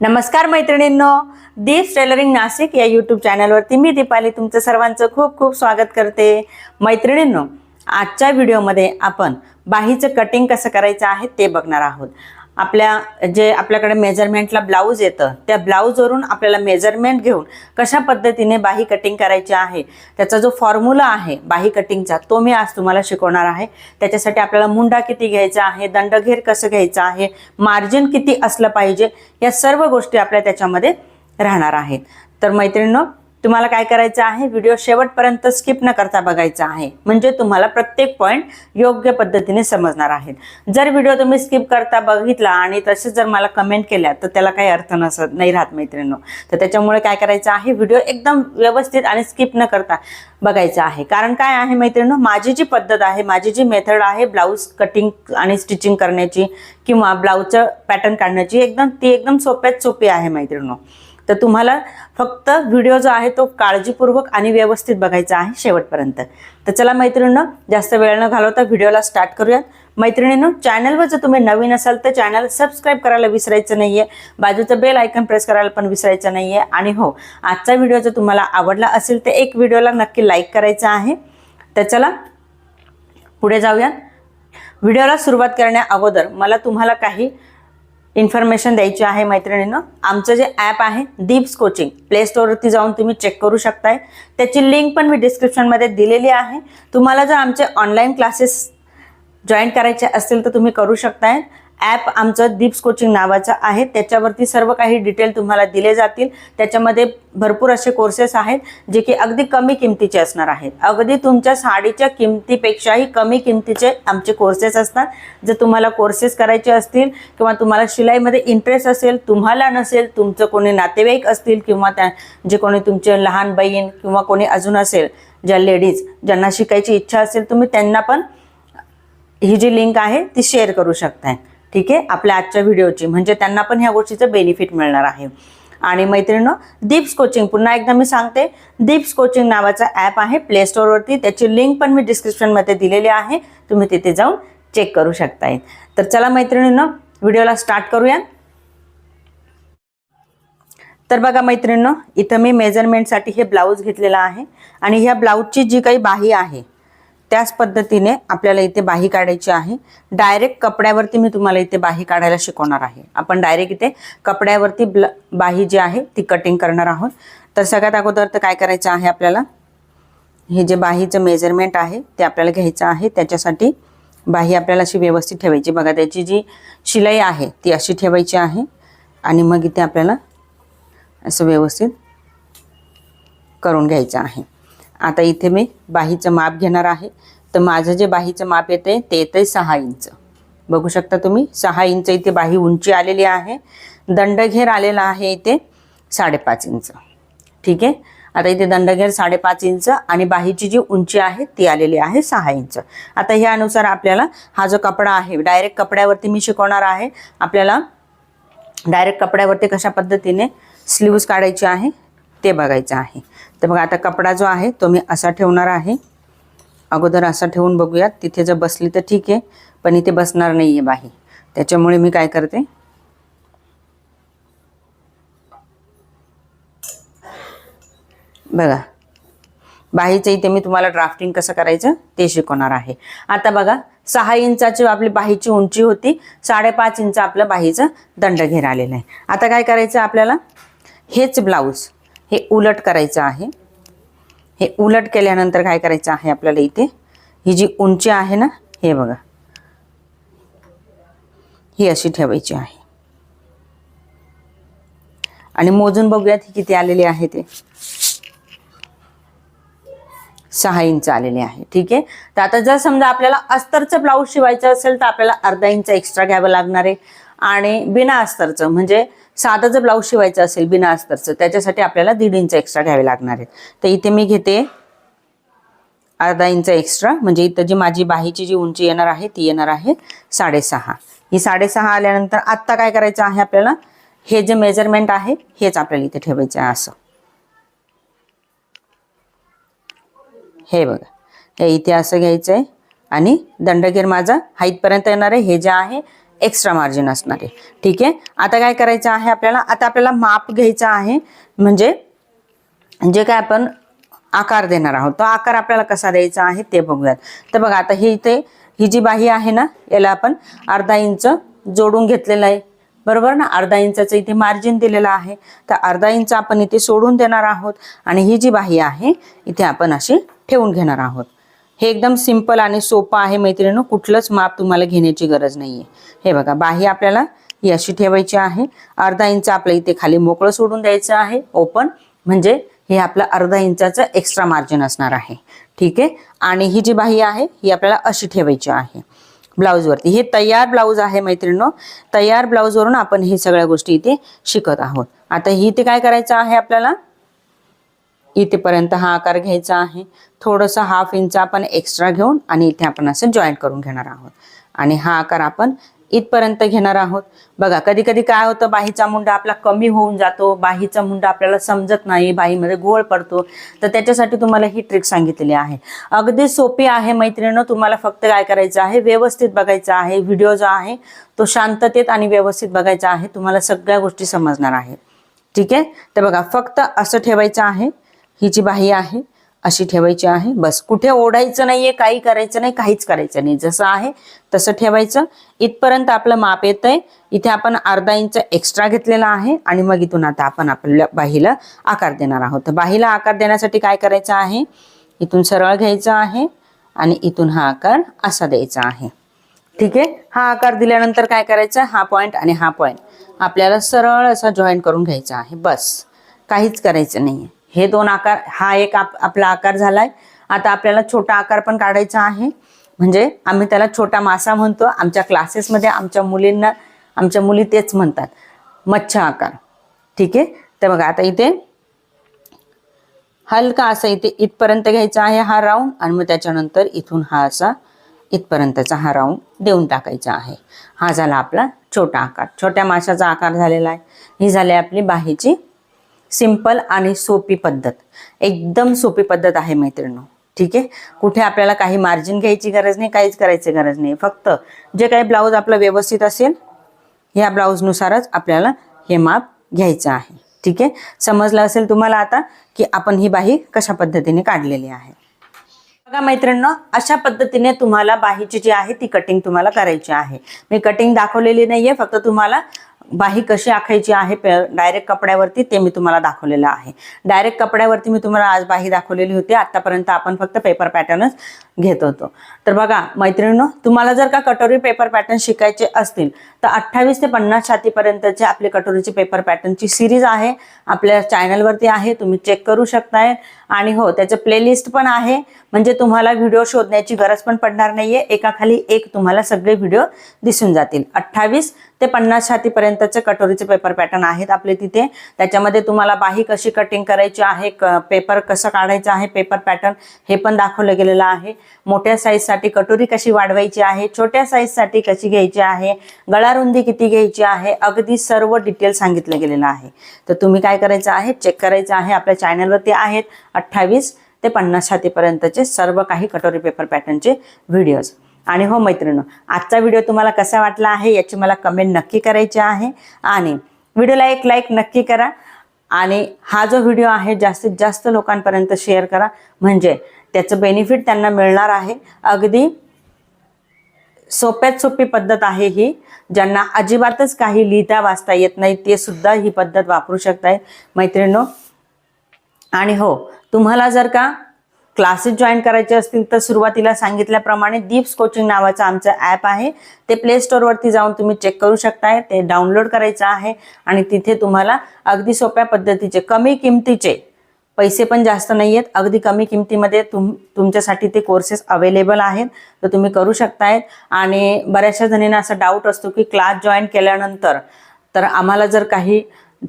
नमस्कार मैत्रिणींनो दीप टेलरिंग नाशिक या यूट्यूब चॅनलवरती मी दीपाली तुमचं सर्वांचं खूप खूप स्वागत करते. मैत्रिणींनो आजच्या व्हिडिओमध्ये आपण बाहीचं कटिंग कसं करायचं आहे ते बघणार आहोत. आपल्या जे आपल्याकडे मेजरमेंटला ब्लाऊज येतं त्या ब्लाऊजवरून आपल्याला मेजरमेंट घेऊन कशा पद्धतीने बाही कटिंग करायची आहे त्याचा जो फॉर्म्युला आहे बाही कटिंगचा तो मी आज तुम्हाला शिकवणार आहे. त्याच्यासाठी आपल्याला मुंडा किती घ्यायचा आहे दंडघेर कसं घ्यायचं आहे मार्जिन किती असलं पाहिजे या सर्व गोष्टी आपल्या त्याच्यामध्ये राहणार आहेत. तर मैत्रिणींनो तुम्हाला काय करायचं आहे? व्हिडिओ शेवटपर्यंत स्किप न करता बघायचा आहे. म्हणजे तुम्हाला प्रत्येक पॉईंट योग्य पद्धतीने समजणार आहेत. जर व्हिडिओ तुम्ही स्किप करता बघितला आणि तसेच जर मला कमेंट केल्या तर त्याला काही अर्थ नसत नाही राहत मैत्रिणींनो. तर त्याच्यामुळे काय करायचं आहे? व्हिडिओ एकदम व्यवस्थित आणि स्किप न करता बघायचं आहे. कारण काय आहे मैत्रिणींनो? माझी जी पद्धत आहे माझी जी मेथड आहे ब्लाऊज कटिंग आणि स्टिचिंग करण्याची किंवा ब्लाऊजचं पॅटर्न काढण्याची एकदम ती एकदम सोप्यात सोपी आहे मैत्रिणींनो. तर तुम्हाला फक्त व्हिडिओ जो आहे तो काळजीपूर्वक आणि व्यवस्थित बघायचा आहे शेवटपर्यंत. तर चला मैत्रिणीनं जास्त वेळ न घालवता व्हिडिओला स्टार्ट करूयात. मैत्रिणीनं चॅनलवर जर तुम्ही नवीन असाल तर चॅनल सबस्क्राईब करायला विसरायचं नाहीये. बाजूचं बेल आयकन प्रेस करायला पण विसरायचं नाहीये. आणि हो आजचा व्हिडिओ जर तुम्हाला आवडला असेल तर एक व्हिडिओला नक्की लाईक करायचा आहे. तर चला पुढे जाऊयात. व्हिडिओला सुरुवात करण्या अगोदर मला तुम्हाला काही इन्फॉर्मेशन द्यायची आहे मैत्रिणीनं. आमचं जे ॲप आहे दीप्स कोचिंग. प्ले स्टोअरवरती जाऊन तुम्ही चेक करू शकताय. त्याची लिंक पण मी डिस्क्रिप्शनमध्ये दिलेली आहे. तुम्हाला जर आमचे ऑनलाईन क्लासेस जॉईन करायचे असतील तर तुम्ही करू शकताय. ॲप आमचं दीप्स कोचिंग नावाचं आहे. त्याच्यावरती सर्व काही डिटेल तुम्हाला दिले जातील. त्याच्यामध्ये भरपूर असे कोर्सेस आहेत जे की अगदी कमी किमतीचे असणार आहेत. अगदी तुमच्या साडीच्या किमतीपेक्षाही कमी किमतीचे आमचे कोर्सेस असतात. जर तुम्हाला कोर्सेस करायचे असतील किंवा तुम्हाला शिलाईमध्ये इंटरेस्ट असेल तुम्हाला नसेल तुमचं कोणी नातेवाईक असतील किंवा त्या जे कोणी तुमचे लहान बहीण किंवा कोणी अजून असेल ज्या लेडीज ज्यांना शिकायची इच्छा असेल तुम्ही त्यांना पण ही जी लिंक आहे ती शेअर करू शकताय. ठीक आहे? आपल्या आजच्या व्हिडिओची. म्हणजे त्यांना पण ह्या गोष्टीचं बेनिफिट मिळणार आहे. आणि मैत्रिणीनं दीप्स कोचिंग पुन्हा एकदा मी सांगते दीप्स कोचिंग नावाचा ॲप आहे. प्ले स्टोअरवरती त्याची लिंक पण मी डिस्क्रिप्शनमध्ये दिलेली आहे. तुम्ही तिथे जाऊन चेक करू शकताय. तर चला मैत्रिणीनं व्हिडिओला स्टार्ट करूया. तर बघा मैत्रिणीनं इथं मी मेजरमेंटसाठी हे ब्लाऊज घेतलेला आहे. आणि ह्या ब्लाऊजची जी काही बाही आहे त्याच पद्धतीने आपल्याला इथे बाही काढायची आहे. डायरेक्ट कपड्यावरती मी तुम्हाला इथे बाही काढायला शिकवणार आहे. आपण डायरेक्ट इथे कपड्यावरती ब्ल बाही जी आहे ती कटिंग करणार आहोत. तर सगळ्यात अगोदर तर काय करायचं आहे आपल्याला? हे जे बाहीचं मेजरमेंट आहे ते आपल्याला घ्यायचं आहे. त्याच्यासाठी बाही आपल्याला अशी व्यवस्थित ठेवायची. बघा त्याची जी शिलाई आहे ती अशी ठेवायची आहे. आणि मग इथे आपल्याला असं व्यवस्थित करून घ्यायचं आहे. आता इथे मी बाहीचं माप घेणार आहे. तर माझं जे बाहीचं माप येते ते येते सहा इंच. बघू शकता तुम्ही सहा इंच इथे बाही उंची आलेली आहे. दंडघेर आलेला आहे इथे साडेपाच इंच. ठीक आहे? आता इथे दंडघेर साडेपाच इंच आणि बाहीची जी उंची आहे ती आलेली आहे सहा इंच. आता ह्यानुसार आपल्याला हा जो कपडा आहे डायरेक्ट कपड्यावरती मी शिकवणार आहे. आपल्याला डायरेक्ट कपड्यावरती कशा पद्धतीने स्लीव्ज काढायची आहे ते बघायचं आहे. तर बघा आता कपडा जो आहे तो मी असा ठेवणार आहे. अगोदर असा ठेवून बघूयात. तिथे जर बसली तर ठीक आहे पण इथे बसणार नाही आहे बाही त्याच्यामुळे मी काय करते? बघा. बाहीचं इथे मी तुम्हाला ड्राफ्टिंग कसं करायचं ते शिकवणार आहे. आता बघा सहा इंचाची आपली बाहीची उंची होती साडेपाच इंच आपलं बाहीचं दंड घेर आलेलं आहे. आता काय करायचं आपल्याला? हेच ब्लाऊज हे उलट करायचं आहे. हे उलट केल्यानंतर काय करायचं आहे आपल्याला इथे? ही जी उंची आहे ना हे बघा. ही अशी ठेवायची आहे. आणि मोजून बघूयात ही किती आलेली आहे ते. सहा इंच आलेले आहे. ठीक आहे? तर आता जर समजा आपल्याला अस्तरचं ब्लाऊज शिवायचं असेल तर आपल्याला अर्धा इंच एक्स्ट्रा घ्यावं लागणार आहे. आणि बिना अस्तरचं म्हणजे साधं जर ब्लाऊज शिवायचं असेल बिना अस्तरचं त्याच्यासाठी आपल्याला दीड इंच एक्स्ट्रा घ्यावे लागणार आहेत. तर इथे मी घेते अर्धा इंच एक्स्ट्रा म्हणजे इथं जी माझी बाहीची जी उंची येणार आहे ती येणार आहे साडेसहा. ही साडेसहा आल्यानंतर आत्ता काय करायचं आहे आपल्याला? हे जे मेजरमेंट आहे हेच आपल्याला इथे ठेवायचं आहे असं. हे बघा. हे इथे असं घ्यायचं आहे आणि दंडगीर माझा हाईटपर्यंत येणार आहे. हे जे आहे एक्स्ट्रा मार्जिन असणार आहे. ठीक आहे? आता काय करायचं आहे आपल्याला? आता आपल्याला माप घ्यायचं आहे. म्हणजे जे काय आपण आकार देणार आहोत. तो आकार आपल्याला कसा द्यायचा आहे ते बघूयात. तर बघा आता ही इथे ही जी बाही आहे ना याला आपण अर्धा इंच जोडून घेतलेलं आहे. बरोबर ना? अर्धा इंचाचं इथे मार्जिन दिलेलं आहे. तर अर्धा इंच आपण इथे सोडून देणार आहोत. आणि ही जी बाही आहे इथे आपण अशी ठेवून घेणार आहोत. हे एकदम सिंपल आणि सोपं आहे मैत्रिणीनं. कुठलंच माप तुम्हाला घेण्याची गरज नाहीये. हे बघा बाही आपल्याला ही अशी ठेवायची आहे. अर्धा इंच आपल्या इथे खाली मोकळं सोडून द्यायचं आहे. ओपन म्हणजे हे आपलं अर्धा इंचाचं एक्स्ट्रा मार्जिन असणार आहे. ठीक आहे? आणि ही जी बाही आहे ही आपल्याला अशी ठेवायची आहे. ब्लाऊजवरती हे तयार ब्लाऊज आहे मैत्रिणीनो. तयार ब्लाऊजवरून आपण हे सगळ्या गोष्टी इथे शिकत आहोत. आता ही इथे काय करायचं आहे आपल्याला? इथेपर्यंत हा आकार घ्यायचा आहे. थोडंसं हाफ इंच आपण एक्स्ट्रा घेऊन आणि इथे आपण असं जॉईंट करून घेणार आहोत. आणि हा आकार आपण इथपर्यंत घेणार आहोत. बघा कधी कधी काय होतं बाहीचा मुंडा आपला कमी होऊन जातो. बाहीचा मुंडा आपल्याला समजत नाही बाहीमध्ये घोळ पडतो. तर त्याच्यासाठी तुम्हाला ही ट्रिक सांगितलेली आहे. अगदी सोपी आहे मैत्रिणीनं तुम्हाला फक्त काय करायचं आहे व्यवस्थित बघायचा आहे. व्हिडिओ जो आहे तो शांततेत आणि व्यवस्थित बघायचा आहे. तुम्हाला सगळ्या गोष्टी समजणार आहेत ठीक आहे? तर बघा फक्त असं ठेवायचं आहे. ही जी बाही आहे अशी ठेवायची आहे. बस कुठे ओढायचं नाहीये काही करायचं नाही काहीच करायचं नाही. जसं आहे तसं ठेवायचं. इथपर्यंत आपलं माप येतंय. इथे आपण अर्धा इंच एक्स्ट्रा घेतलेला आहे आणि मग इथून आता आपण आपल्या बाहीला आकार देणार आहोत. बाहीला आकार देण्यासाठी काय करायचं आहे? इथून सरळ घ्यायचं आहे आणि इथून हा आकार असा द्यायचा आहे. ठीक आहे? हा आकार दिल्यानंतर काय करायचं? हा पॉइंट आणि हा पॉइंट आपल्याला सरळ असा जॉईन करून घ्यायचा आहे. बस काहीच करायचं नाहीये. हे दोन आकार हा एक आप आपला आकार झालाय. आता आपल्याला छोटा आकार पण काढायचा आहे. म्हणजे आम्ही त्याला छोटा मासा म्हणतो. आमच्या क्लासेसमध्ये आमच्या मुलींना आमच्या मुली तेच म्हणतात. मच्छा आकार. ठीक आहे? तर बघा आता इथे हलका असा इथे इथपर्यंत घ्यायचा आहे हा राऊंड आणि मग त्याच्यानंतर इथून हा असा इथपर्यंतचा हा राऊंड देऊन टाकायचा आहे. हा झाला आपला छोटा आकार. छोट्या माशाचा आकार झालेला आहे. ही झाली आपली बाहीची सिंपल आणि सोपी पद्धत. एकदम सोपी पद्धत आहे मैत्रिणी. ठीक आहे? कुठे आपल्याला काही मार्जिन घ्यायची गरज नाही काहीच करायची गरज नाही. फक्त जे काही ब्लाऊज आपलं व्यवस्थित असेल ह्या ब्लाऊजनुसारच आपल्याला हे माप घ्यायचं आहे. ठीक आहे? समजलं असेल तुम्हाला आता की आपण ही बाही कशा पद्धतीने काढलेली आहे. बघा मैत्रिणींनो अशा पद्धतीने तुम्हाला बाहीची जी आहे ती कटिंग तुम्हाला करायची आहे. मी कटिंग दाखवलेली नाहीये फक्त तुम्हाला बाही कशी आखायची आहे डायरेक्ट कपड्यावरती ते मी तुम्हाला दाखवलेलं आहे. डायरेक्ट कपड्यावरती मी तुम्हाला आज बाही दाखवलेली होती. आतापर्यंत आपण फक्त पेपर पॅटर्नच घेत होतो. तर बघा मैत्रिणींनो तुम्हाला जर का कटोरी पेपर पॅटर्न शिकायचे असतील तर अठ्ठावीस ते पन्नास छातीपर्यंतचे आपले कटोरीची पेपर पॅटर्नची सिरीज आहे. आपल्या चॅनलवरती आहे. तुम्ही चेक करू शकताय. आणि हो त्याचं प्लेलिस्ट पण आहे. म्हणजे तुम्हाला व्हिडिओ शोधण्याची गरज पण पडणार नाहीये. एकाखाली एक तुम्हाला सगळे व्हिडिओ दिसून जातील. अठ्ठावीस ते पन्नास छातीपर्यंतचे कटोरीचे पेपर पॅटर्न आहेत आपले तिथे. त्याच्यामध्ये तुम्हाला बाही कशी कटिंग करायची आहे पेपर कसं काढायचं आहे पेपर पॅटर्न हे पण दाखवलं गेलेलं आहे. मोठ्या साईजसाठी कटोरी कशी वाढवायची आहे छोट्या साईजसाठी कशी घ्यायची आहे गळा रुंदी किती घ्यायची आहे अगदी सर्व डिटेल सांगितलं गेलेलं आहे. तर तुम्ही काय करायचं आहे चेक करायचं आहे आपल्या चॅनलवरती आहेत अठ्ठावीस ते पन्नास छातीपर्यंतचे सर्व काही कटोरी पेपर पॅटर्नचे व्हिडिओज आणि हो मैत्रिणी आजचा व्हिडिओ तुम्हाला कसा वाटला आहे याची मला कमेंट नक्की करायची आहे. आणि व्हिडिओला एक लाईक नक्की करा आणि हा जो व्हिडिओ आहे जास्तीत जास्त लोकांपर्यंत शेअर करा. म्हणजे त्याचं बेनिफिट त्यांना मिळणार आहे. अगदी सोप्यात सोपी पद्धत आहे ही. ज्यांना अजिबातच काही लिहिता वाचता येत नाही ते सुद्धा ही पद्धत वापरू शकतायत मैत्रिणींनो आणि हो तुम्हाला जर का क्लासेस जॉईन करायचे असतील तर सुरुवातीला सांगितल्याप्रमाणे दीप्स कोचिंग नावाचं आमचं ॲप आहे. ते प्ले स्टोअरवरती जाऊन तुम्ही चेक करू शकताय. ते डाउनलोड करायचं आहे आणि तिथे तुम्हाला अगदी सोप्या पद्धतीचे कमी किमतीचे पैसे पण जास्त नाही आहेत अगदी कमी किमतीमध्ये तुम तुमच्यासाठी ते कोर्सेस अवेलेबल आहेत. तर तुम्ही करू शकतायत आणि बऱ्याचशा जणींना असा डाऊट असतो की क्लास जॉईन केल्यानंतर तर आम्हाला जर काही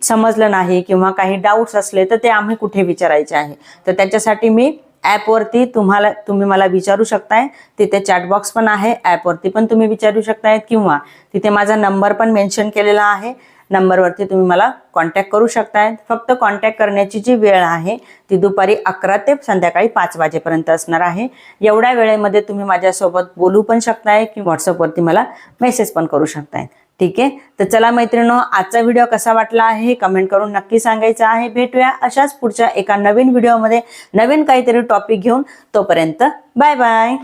समजलं नाही किंवा काही डाऊट्स असले तर ते आम्ही कुठे विचारायचे आहे? तर त्याच्यासाठी मी ॲपवरती तुम्हाला तुम्ही मला विचारू शकताय. तिथे चॅटबॉक्स पण आहे. ॲपवरती पण तुम्ही विचारू शकतायत किंवा तिथे माझा नंबर पण मेन्शन केलेला आहे. नंबरवरती तुम्ही मला कॉन्टॅक्ट करू शकतायत फक्त कॉन्टॅक्ट करण्याची जी वेळ आहे ती दुपारी अकरा ते संध्याकाळी पाच वाजेपर्यंत असणार आहे. एवढ्या वेळेमध्ये तुम्ही माझ्यासोबत बोलू पण शकताय की व्हॉट्सअपवरती मला मेसेज पण करू शकताय. ठीक आहे? तर चला मैत्रिणो आजचा व्हिडिओ कसा वाटला आहे कमेंट करून नक्की सांगायचं आहे. भेटूया अशाच पुढच्या एका नवीन व्हिडिओमध्ये नवीन काहीतरी टॉपिक घेऊन. तोपर्यंत बाय बाय